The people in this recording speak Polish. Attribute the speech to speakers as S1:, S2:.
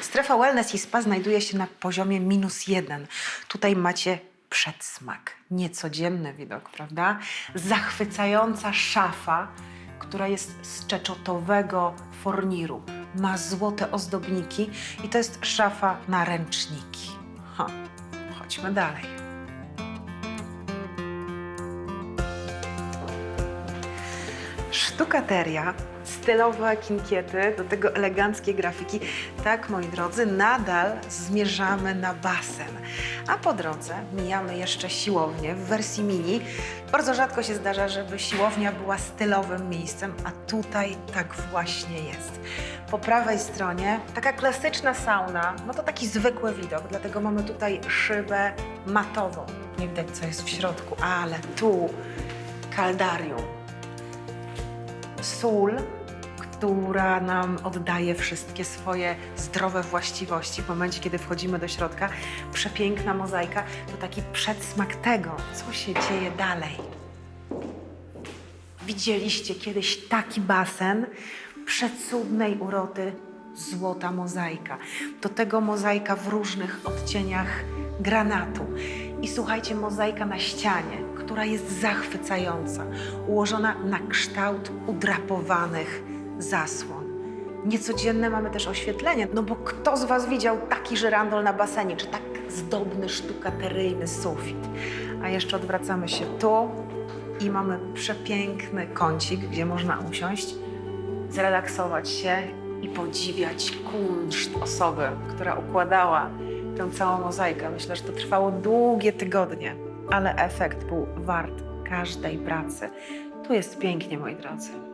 S1: Strefa Wellness i Spa znajduje się na poziomie minus jeden. Tutaj macie przedsmak, niecodzienny widok, prawda? Zachwycająca szafa, która jest z czeczotowego forniru. Ma złote ozdobniki i to jest szafa na ręczniki. Ha, chodźmy dalej. Sztukateria, stylowe kinkiety, do tego eleganckie grafiki. Tak, moi drodzy, nadal zmierzamy na basen. A po drodze mijamy jeszcze siłownię w wersji mini. Bardzo rzadko się zdarza, żeby siłownia była stylowym miejscem, a tutaj tak właśnie jest. Po prawej stronie taka klasyczna sauna, no to taki zwykły widok, dlatego mamy tutaj szybę matową. Nie widać, co jest w środku, ale tu kaldarium sól, która nam oddaje wszystkie swoje zdrowe właściwości w momencie, kiedy wchodzimy do środka. Przepiękna mozaika to taki przedsmak tego, co się dzieje dalej. Widzieliście kiedyś taki basen przecudnej urody złota mozaika. Do tego mozaika w różnych odcieniach granatu. I słuchajcie, mozaika na ścianie, która jest zachwycająca, ułożona na kształt udrapowanych zasłon. Niecodzienne mamy też oświetlenie, no bo kto z Was widział taki żyrandol na basenie, czy tak zdobny, sztukateryjny sufit? A jeszcze odwracamy się tu i mamy przepiękny kącik, gdzie można usiąść, zrelaksować się i podziwiać kunszt osoby, która układała tę całą mozaikę. Myślę, że to trwało długie tygodnie, ale efekt był wart każdej pracy. Tu jest pięknie, moi drodzy.